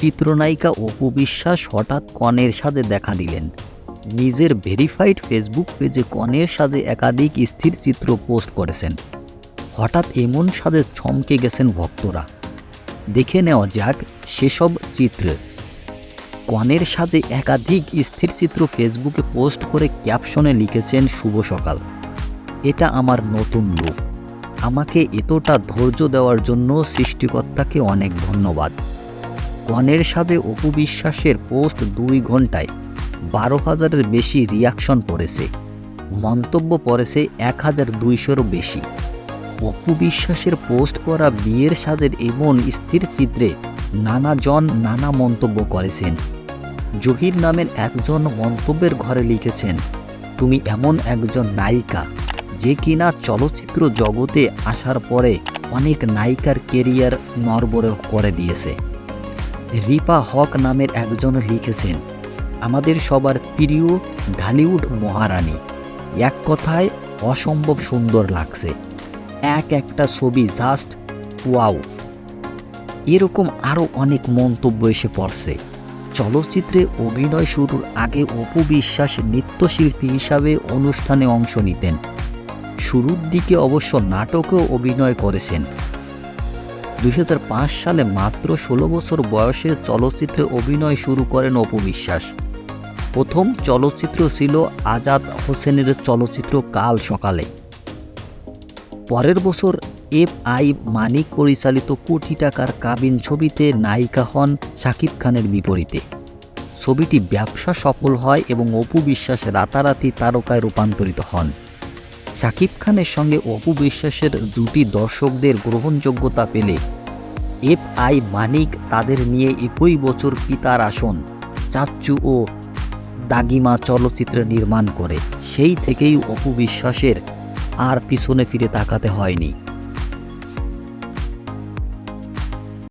চিত্রনায়িকা অপু বিশ্বাস হঠাৎ কনের সাজে দেখা দিলেন। নিজের ভেরিফাইড ফেসবুক পেজে কনের সাজে একাধিক স্থির চিত্র পোস্ট করেছেন। হঠাৎ এমন সাজে চমকে গেছেন ভক্তরা। দেখে নেওয়া যাক সেসব চিত্র। কনের সাজে একাধিক স্থির চিত্র ফেসবুকে পোস্ট করে ক্যাপশনে লিখেছেন, শুভ সকাল। এটা আমার নতুন লুক আমাকে এতটা ধৈর্য দেওয়ার জন্য সৃষ্টিকর্তাকে অনেক ধন্যবাদ। কনের সাজে অপু বিশ্বাসের পোস্ট দুই ঘন্টায় বারো হাজারের বেশি রিয়াকশন পড়েছে। মন্তব্য পড়েছে এক হাজার দুইশোরও বেশি। অপু বিশ্বাসের পোস্ট করা বিয়ের সাজের এমন স্থির চিত্রে নানাজন নানা মন্তব্য করেছেন। জহির নামের একজন মন্তব্যের ঘরে লিখেছেন, তুমি এমন একজন নায়িকা যে কিনা চলচ্চিত্র জগতে আসার পরে অনেক নায়িকার কেরিয়ার নরবরে করে দিয়েছে। রিপা হক নামের একজন লিখেছেন, আমাদের সবার প্রিয় ঢালিউড মহারানী। এক কথায় অসম্ভব সুন্দর লাগছে। এক একটা ছবি জাস্ট ওয়াও এরকম আরও অনেক মন্তব্য এসে পড়ছে। চলচ্চিত্রে অভিনয় শুরুর আগে অপু বিশ্বাস নৃত্যশিল্পী হিসাবে অনুষ্ঠানে অংশ নিতেন। শুরুর দিকে অবশ্য নাটকেও অভিনয় করেছেন। দুই হাজার পাঁচ সালে মাত্র ষোলো বছর বয়সে চলচ্চিত্রে অভিনয় শুরু করেন অপু বিশ্বাস। প্রথম চলচ্চিত্র ছিল আজাদ হোসেনের চলচ্চিত্র কাল সকালে। পরের বছর এফ আই মানিক পরিচালিত কোটি টাকার কাবিন ছবিতে নায়িকা হন শাকিব খানের বিপরীতে। ছবিটি ব্যবসা সফল হয় এবং অপু বিশ্বাস রাতারাতি তারকায় রূপান্তরিত হন। শাকিব খানের সঙ্গে অপু বিশ্বাসের জুটি দর্শকদের গ্রহণযোগ্যতা পেলে এফ আই মানিক তাদের নিয়ে একই বছর পিতার আসন, চাচ্চু ও দাগিমা চলচ্চিত্র নির্মাণ করে। সেই থেকেই অপু বিশ্বাসের আর পিছনে ফিরে তাকাতে হয়নি।